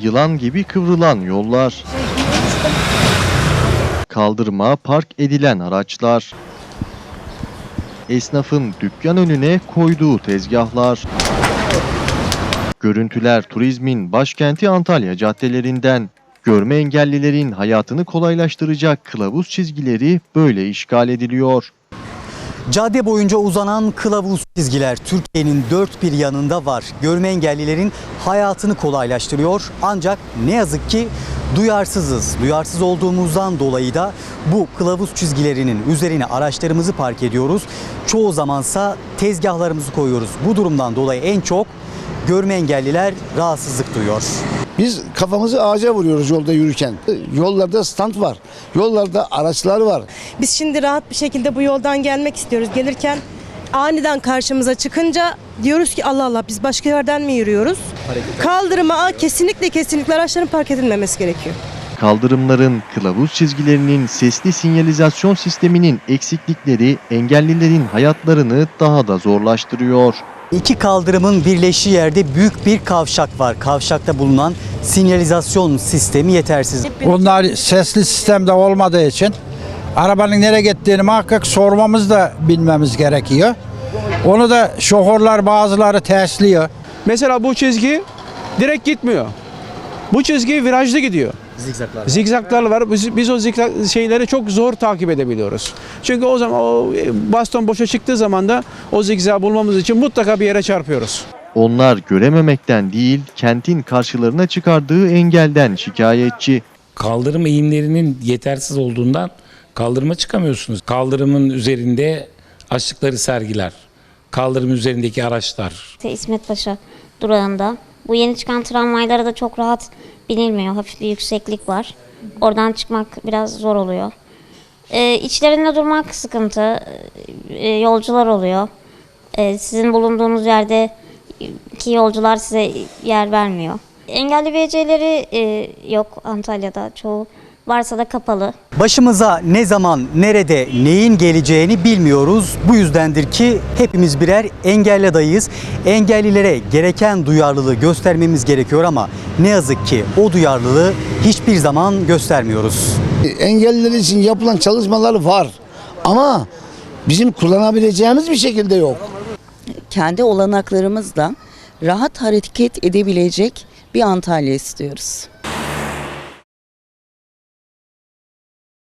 yılan gibi kıvrılan yollar. Kaldırıma park edilen araçlar. Esnafın dükkan önüne koyduğu tezgahlar. Görüntüler turizmin başkenti Antalya caddelerinden. Görme engellilerin hayatını kolaylaştıracak kılavuz çizgileri böyle işgal ediliyor. Cadde boyunca uzanan kılavuz çizgiler Türkiye'nin dört bir yanında var. Görme engellilerin hayatını kolaylaştırıyor. Ancak ne yazık ki duyarsızız. Duyarsız olduğumuzdan dolayı da bu kılavuz çizgilerinin üzerine araçlarımızı park ediyoruz. Çoğu zamansa tezgahlarımızı koyuyoruz. Bu durumdan dolayı en çok görme engelliler rahatsızlık duyuyor. Biz kafamızı ağaca vuruyoruz yolda yürürken. Yollarda stand var. Yollarda araçlar var. Biz şimdi rahat bir şekilde bu yoldan gelmek istiyoruz. Gelirken aniden karşımıza çıkınca diyoruz ki Allah Allah biz başka yerden mi yürüyoruz? Kaldırıma aa, kesinlikle kesinlikle araçların park edilmemesi gerekiyor. Kaldırımların, kılavuz çizgilerinin, sesli sinyalizasyon sisteminin eksiklikleri engellilerin hayatlarını daha da zorlaştırıyor. İki kaldırımın birleştiği yerde büyük bir kavşak var. Kavşakta bulunan sinyalizasyon sistemi yetersiz. Bunlar sesli sistemde olmadığı için arabanın nereye gittiğini muhakkak sormamız da bilmemiz gerekiyor. Onu da şoförler bazıları tersliyor. Mesela bu çizgi direkt gitmiyor. Bu çizgi virajlı gidiyor. Zigzaklar. Zigzaklar var. Biz, biz o zigzag şeyleri çok zor takip edebiliyoruz. Çünkü o zaman o e, baston boşa çıktığı zaman da o zigzag bulmamız için mutlaka bir yere çarpıyoruz. Onlar görememekten değil, kentin karşılarına çıkardığı engelden şikayetçi. kaldırım eğimlerinin yetersiz olduğundan kaldırıma çıkamıyorsunuz. Kaldırımın üzerinde açtıkları sergiler, kaldırım üzerindeki araçlar, İsmet Paşa durağında. Bu yeni çıkan tramvaylara da çok rahat binilmiyor. Hafif bir yükseklik var. Oradan çıkmak biraz zor oluyor. Ee, içlerinde durmak sıkıntı. Ee, yolcular oluyor. Ee, sizin bulunduğunuz yerde ki yolcular size yer vermiyor. Engelli VC'leri e, yok Antalya'da çoğu. Varsa da kapalı. Başımıza ne zaman, nerede, neyin geleceğini bilmiyoruz. Bu yüzdendir ki hepimiz birer engelli adayıyız. Engellilere gereken duyarlılığı göstermemiz gerekiyor ama ne yazık ki o duyarlılığı hiçbir zaman göstermiyoruz. Engelliler için yapılan çalışmalar var. Ama bizim kullanabileceğimiz bir şekilde yok. kendi olanaklarımızla rahat hareket edebilecek bir Antalya istiyoruz.